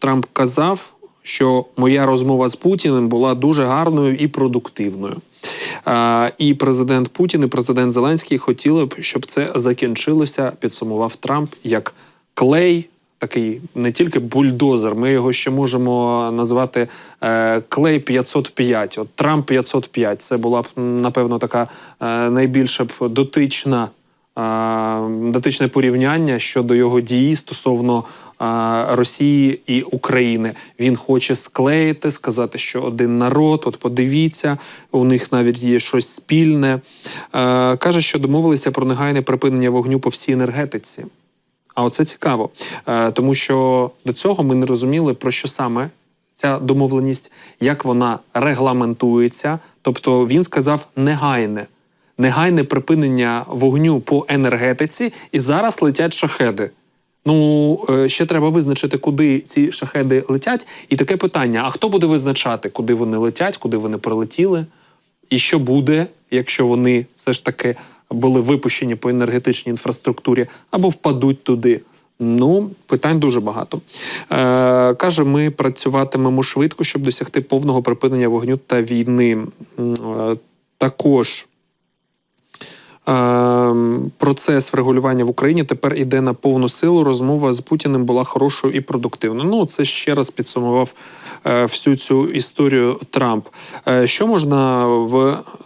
Трамп казав, що моя розмова з Путіним була дуже гарною і продуктивною. І президент Путін і президент Зеленський хотіли б, щоб це закінчилося, підсумував Трамп як клей. Такий не тільки бульдозер, ми його ще можемо назвати е, клей 505. От Трамп 505. Це була б напевно така е, найбільше б дотична дотичне порівняння щодо його дії стосовно Росії і України. Він хоче склеїти, сказати, що один народ. От подивіться, у них навіть є щось спільне. Е, каже, що домовилися про негайне припинення вогню по всій енергетиці. А оце цікаво, е, тому що до цього ми не розуміли, про що саме ця домовленість, як вона регламентується. Тобто він сказав негайне, негайне припинення вогню по енергетиці, і зараз летять шахеди. Ну, е, ще треба визначити, куди ці шахеди летять. І таке питання: а хто буде визначати, куди вони летять, куди вони прилетіли? І що буде, якщо вони все ж таки були випущені по енергетичній інфраструктурі або впадуть туди? Ну, питань дуже багато. Е, Каже, ми працюватимемо швидко, щоб досягти повного припинення вогню та війни. Е, Також процес врегулювання в Україні тепер іде на повну силу. Розмова з Путіним була хорошою і продуктивною. Ну це ще раз підсумував е, всю цю історію Трамп. Е, що можна в,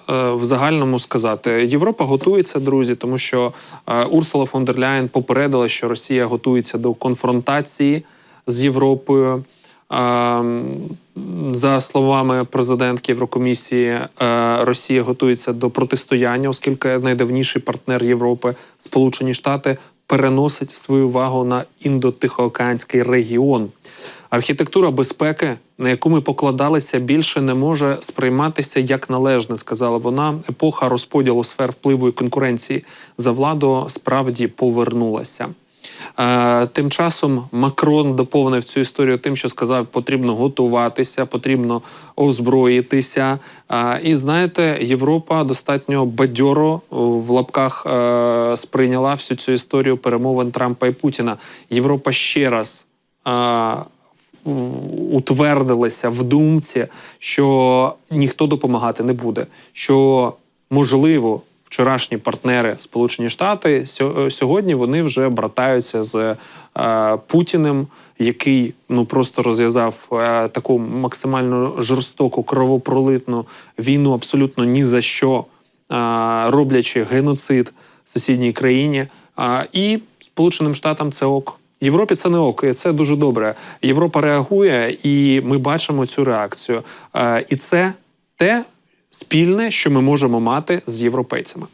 е, в загальному сказати? Європа готується, друзі, тому що Урсула фон дер Ляєн попередила, що Росія готується до конфронтації з Європою. За словами президентки Єврокомісії, е, Росія готується до протистояння, оскільки найдавніший партнер Європи, Сполучені Штати, переносить свою увагу на індотихоокеанський регіон. Архітектура безпеки, на яку ми покладалися, більше не може сприйматися як належне, сказала вона. Епоха розподілу сфер впливу і конкуренції за владу справді повернулася. Е, Тим часом Макрон доповнив цю історію тим, що сказав, потрібно готуватися, потрібно озброїтися. Е, І знаєте, Європа достатньо бадьоро в лапках е, сприйняла всю цю історію перемовин Трампа і Путіна. Європа ще раз. е, Утвердилася в думці, що ніхто допомагати не буде. Що можливо, вчорашні партнери Сполучені Штати сьогодні вони вже братаються з е, Путіним, який ну просто розв'язав е, таку максимально жорстоку кровопролитну війну, абсолютно ні за що, е, роблячи геноцид в сусідній країні. І Сполученим Штатам це ок. Європі це не ок, і це дуже добре. Європа реагує, і ми бачимо цю реакцію. Е, і це те спільне, що ми можемо мати з європейцями.